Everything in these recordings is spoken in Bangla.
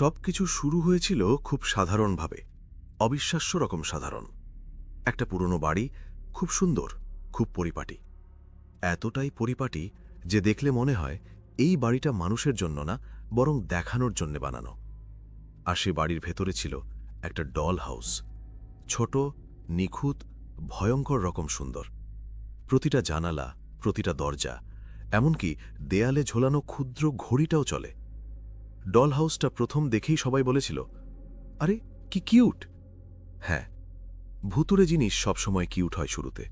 সব কিছু শুরু হয়েছিল খুব সাধারণভাবে, অবিশ্বাস্য রকম সাধারণ। একটা পুরনো বাড়ি, খুব সুন্দর, খুব পরিপাটি। এতটাই পরিপাটি যে দেখলে মনে হয় এই বাড়িটা মানুষের জন্য না, বরং দেখানোর জন্য বানানো। আর সে বাড়ির ভেতরে ছিল একটা ডল হাউস। ছোট, নিখুঁত, ভয়ঙ্কর রকম সুন্দর। প্রতিটা জানালা, প্রতিটা দরজা, এমনকি দেয়ালে ঝোলানো ক্ষুদ্র ঘড়িটাও চলে। ডল হাউসটা প্রথম দেখেই সবাই বলেছিল, আরে, কি কিউট! হ্যাঁ ভুতুরে জিনিস সবসময় কিউট হয় শুরুতে।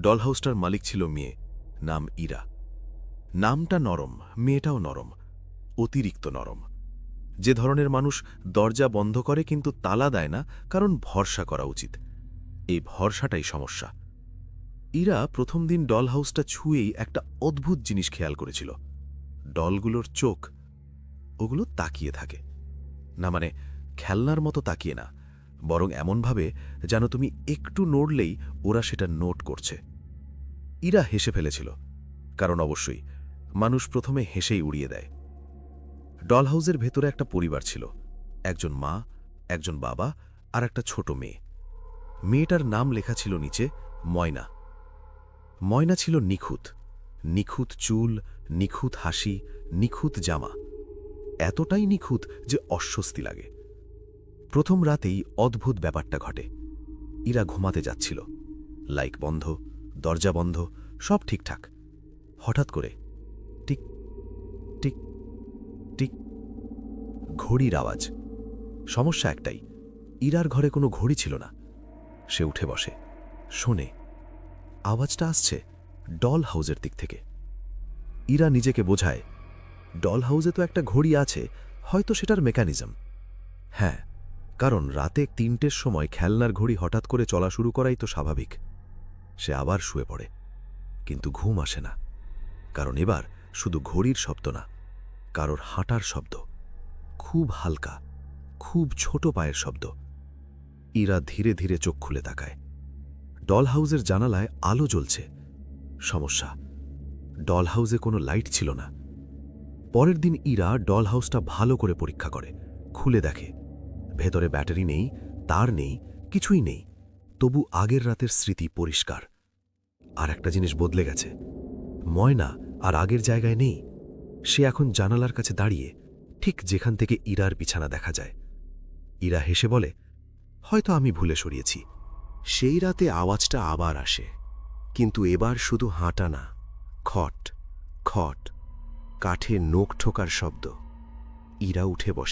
ডল হাউসটার মালিক ছিল মেয়ে, নাম ইরা। নামটা নরম, মেয়েটাও নরম, অতিরিক্ত নরম। যে ধরনের মানুষ দরজা বন্ধ করে কিন্তু তালা দেয় না, কারণ ভরসা করা উচিত। এই ভরসাটাই সমস্যা। ইরা প্রথম দিন ডল হাউসটা ছুঁয়েই একটা অদ্ভুত জিনিস খেয়াল করেছিল। ডলগুলোর চোখ ওগুলো তাকিয়ে থাকে। না মানে খেলনার মতো তাকিয়ে না, বরং এমনভাবে যেন তুমি একটু নড়লেই ওরা সেটা নোট করছে। ইরা হেসে ফেলেছিল, কারণ অবশ্যই মানুষ প্রথমে হেসেই উড়িয়ে দেয়। ডলহাউসের ভেতরে একটা পরিবার ছিল, একজন মা, একজন বাবা আর একটা ছোট মেয়ে। মেয়েটার নাম লেখা ছিল নিচে ময়না। ময়না ছিল নিখুঁত নিখুঁত চুল, নিখুঁত হাসি, নিখুঁত জামা। এতটাই নিখুঁত যে অস্বস্তি লাগে। প্রথম রাতেই অদ্ভুত ব্যাপারটা ঘটে। ইরা ঘুমাতে যাচ্ছিল। লাইক বন্ধ, দরজা বন্ধ, সব ঠিকঠাক। হঠাৎ করে টিক টিক টিক, ঘড়ির আওয়াজ। সমস্যা একটাই, ইরার ঘরে কোনো ঘড়ি ছিল না। সে উঠে বসে, শোনে, আওয়াজটা আসছে ডল হাউসের দিক থেকে। ইরা নিজেকে বোঝায় ডল হাউসে তো একটা ঘড়ি আছে, হয়তো সেটার মেকানিজম। হ্যাঁ কারণ রাতে তিনটের সময় খেলনার ঘড়ি হঠাৎ করে চলা শুরু করাই তো স্বাভাবিক। সে আবার শুয়ে পড়ে, কিন্তু ঘুম আসে না। কারণ এবার শুধু ঘড়ির শব্দ না, কারোর হাঁটার শব্দ, খুব হালকা, খুব ছোট পায়ের শব্দ। ইরা ধীরে ধীরে চোখ খুলে তাকায়। ডল হাউসের জানালায় আলো জ্বলছে। সমস্যা ডল হাউসে কোনো লাইট ছিল না। পরের দিন ইরা ডল হাউসটা ভালো করে পরীক্ষা করে, খুলে দেখে। ভেতরে ব্যাটারি নেই, তার নেই, কিছুই নেই। তবু আগের রাতের স্মৃতি পরিষ্কার। আর একটা জিনিস বদলে গেছে। ময়না আর আগের জায়গায় নেই। সে এখন জানালার কাছে দাঁড়িয়ে, ঠিক যেখান থেকে ইরার বিছানা দেখা যায়। ইরা হেসে বলে, হয়তো আমি ভুলে সরিয়েছি। সেই রাতে আওয়াজটা আবার আসে। কিন্তু এবার শুধু হাঁটা না, খট খট কাঠে নোখ ঠোকার শব্দ। ইরা উঠে বসে।